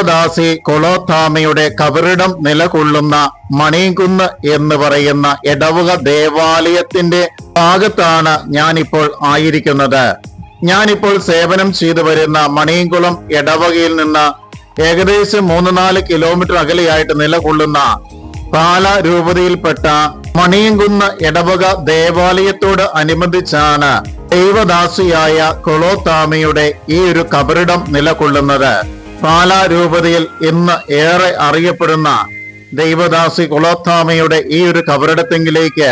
ദൈവദാസി കൊളോത്താമയുടെ കബറിടം നിലകൊള്ളുന്ന മണികുന്ന് എന്ന് പറയുന്ന എടവുക ദേവാലയത്തിന്റെ ഭാഗത്താണ് ഞാനിപ്പോൾ ആയിരിക്കുന്നത്. ഞാനിപ്പോൾ സേവനം ചെയ്തു വരുന്ന മണിയംകുളം എടവകയിൽ നിന്ന് ഏകദേശം മൂന്ന് നാല് കിലോമീറ്റർ അകലെയായിട്ട് നിലകൊള്ളുന്ന പാല രൂപതയിൽപ്പെട്ട മണിയംകുന്ന് എടവക ദേവാലയത്തോട് അനുബന്ധിച്ചാണ് ദൈവദാസിയായ കൊളോത്താമയുടെ ഈ ഒരു കബറിടം നിലകൊള്ളുന്നത്. പാല രൂപതയിൽ ഇന്ന് ഏറെ അറിയപ്പെടുന്ന ദൈവദാസി കുളോത്താമയുടെ ഈ ഒരു കബറിടത്തെങ്കിലേക്ക്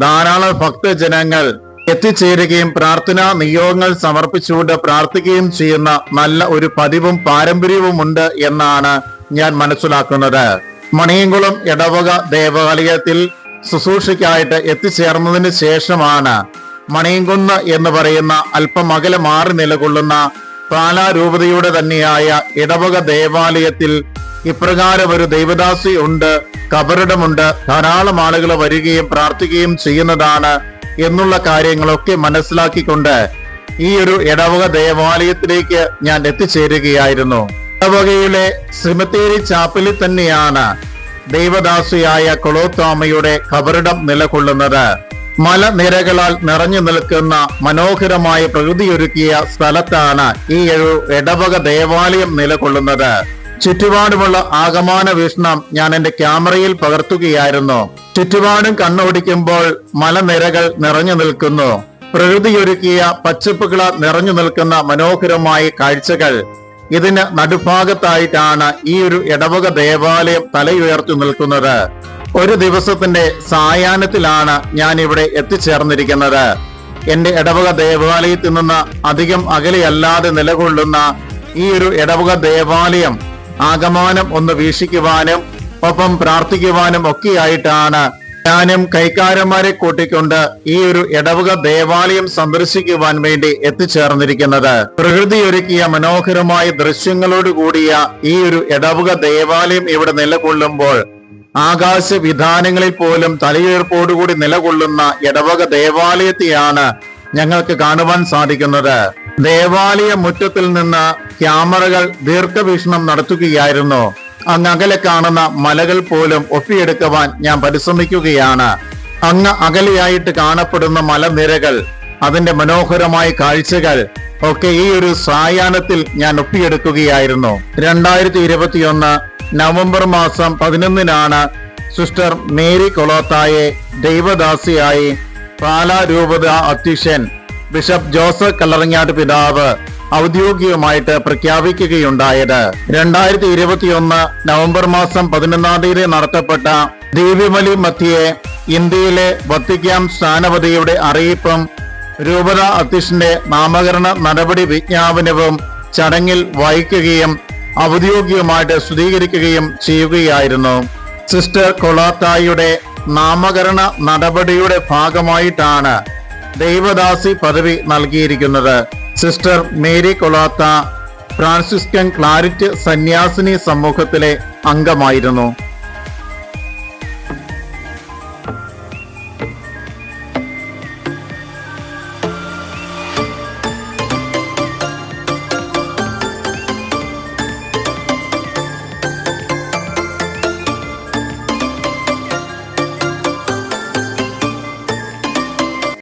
ധാരാളം ഭക്തജനങ്ങൾ എത്തിച്ചേരുകയും പ്രാർത്ഥനാ നിയോഗങ്ങൾ സമർപ്പിച്ചുകൊണ്ട് പ്രാർത്ഥിക്കുകയും ചെയ്യുന്ന നല്ല ഒരു പതിവും പാരമ്പര്യവും ഉണ്ട് എന്നാണ് ഞാൻ മനസ്സിലാക്കുന്നത്. മണിയംകുളം ഇടവക ദേവാലയത്തിൽ ശുശ്രൂഷയ്ക്കായിട്ട് എത്തിച്ചേർന്നതിന് ശേഷമാണ് മണിയംകുന്ന് എന്ന് പറയുന്ന അല്പം അകലെ മാറി നിലകൊള്ളുന്ന പാലാ രൂപതയുടെ തന്നെയായ ഇടവക ദേവാലയത്തിൽ ഇപ്രകാരം ഒരു ദൈവദാസി ഉണ്ട് കബറിടമുണ്ട് ധാരാളം ആളുകൾ വരികയും പ്രാർത്ഥിക്കുകയും ചെയ്യുന്നതാണ് എന്നുള്ള കാര്യങ്ങളൊക്കെ മനസ്സിലാക്കിക്കൊണ്ട് ഈ ഒരു ഇടവക ദേവാലയത്തിലേക്ക് ഞാൻ എത്തിച്ചേരുകയായിരുന്നു. ഇടവകയിലെ സിമത്തേരി ചാപ്പലിൽ തന്നെയാണ് ദൈവദാസിയായ കൊളോത്താമയുടെ കബറിടം നിലകൊള്ളുന്നത്. മലനിരകളാൽ നിറഞ്ഞു നിൽക്കുന്ന മനോഹരമായ പ്രകൃതിയൊരുക്കിയ സ്ഥലത്താണ് ഈ ഒരു ഇടവക ദേവാലയം നിലകൊള്ളുന്നത്. ചുറ്റുപാടുമുള്ള ആകമാന വീക്ഷണം ഞാൻ എന്റെ ക്യാമറയിൽ പകർത്തുകയായിരുന്നു. ചുറ്റുപാടും കണ്ണോടിക്കുമ്പോൾ മലനിരകൾ നിറഞ്ഞു നിൽക്കുന്നു. പ്രകൃതിയൊരുക്കിയ പച്ചപ്പുകള നിറഞ്ഞു നിൽക്കുന്ന മനോഹരമായ കാഴ്ചകൾ. ഇതിന് നടുഭാഗത്തായിട്ടാണ് ഈ ഒരു ഇടവക ദേവാലയം തലയുയർത്തി നിൽക്കുന്നത്. ഒരു ദിവസത്തിന്റെ സായാഹ്നത്തിലാണ് ഞാൻ ഇവിടെ എത്തിച്ചേർന്നിരിക്കുന്നത്. എന്റെ ഇടവക ദേവാലയത്തിൽ നിന്ന് അധികം അകലെയല്ലാതെ നിലകൊള്ളുന്ന ഈ ഒരു ഇടവക ദേവാലയം ആഗമനം ഒന്ന് വീക്ഷിക്കുവാനും ഒപ്പം പ്രാർത്ഥിക്കുവാനും ഒക്കെയായിട്ടാണ് ഞാനും കൈക്കാരന്മാരെ കൂട്ടിക്കൊണ്ട് ഈ ഒരു ഇടവക ദേവാലയം സന്ദർശിക്കുവാൻ വേണ്ടി എത്തിച്ചേർന്നിരിക്കുന്നത്. പ്രകൃതി ഒരുക്കിയ മനോഹരമായ ദൃശ്യങ്ങളോടുകൂടിയ ഈ ഒരു ഇടവക ദേവാലയം ഇവിടെ നിലകൊള്ളുമ്പോൾ ആകാശ വിധാനങ്ങളിൽ പോലും തലയുയർപ്പോടുകൂടി നിലകൊള്ളുന്ന ഇടവക ദേവാലയത്തെയാണ് ഞങ്ങൾക്ക് കാണുവാൻ സാധിക്കുന്നത്. ദേവാലയ മുറ്റത്തിൽ നിന്ന് ക്യാമറകൾ ദീർഘവീക്ഷണം നടത്തുകയായിരുന്നു. അങ്ങ് അകലെ കാണുന്ന മലകൾ പോലും ഒപ്പിയെടുക്കുവാൻ ഞാൻ പരിശ്രമിക്കുകയാണ്. അങ്ങ് അകലെയായിട്ട് കാണപ്പെടുന്ന മലനിരകൾ അതിന്റെ മനോഹരമായ കാഴ്ചകൾ ഒക്കെ ഈ ഒരു സായാഹ്നത്തിൽ ഞാൻ ഒപ്പിയെടുക്കുകയായിരുന്നു. രണ്ടായിരത്തി ഇരുപത്തിയൊന്ന് നവംബർ മാസം പതിനൊന്നിനാണ് സിസ്റ്റർ മേരി കൊളോത്തായെ ദൈവദാസിയായി പാലാ രൂപത അധ്യക്ഷൻ ബിഷപ്പ് ജോസഫ് കല്ലറങ്ങാട്ട് പിതാവ് ഔദ്യോഗികമായിട്ട് പ്രഖ്യാപിക്കുകയുണ്ടായത്. രണ്ടായിരത്തി ഇരുപത്തിയൊന്ന് നവംബർ മാസം പതിനൊന്നാം തീയതി നടത്തപ്പെട്ട ദീപിമലി മത്തിയെ ഇന്ത്യയിലെ വത്തിക്കാം സ്ഥാനപതിയുടെ അറിയിപ്പും രൂപത അധ്യക്ഷന്റെ നാമകരണ നടപടി വിജ്ഞാപനവും ചടങ്ങിൽ വഹിക്കുകയും ഔദ്യോഗികമായിട്ട് സ്ഥിരീകരിക്കുകയും ചെയ്യുകയായിരുന്നു. സിസ്റ്റർ കൊളാത്തായിയുടെ നാമകരണ നടപടിയുടെ ഭാഗമായിട്ടാണ് ദൈവദാസി പദവി നൽകിയിരിക്കുന്നത്. Sister Mary Kolatha Franciscan Clarist സന്യാസിനി സമൂഹത്തിലെ അംഗമായിരുന്നു.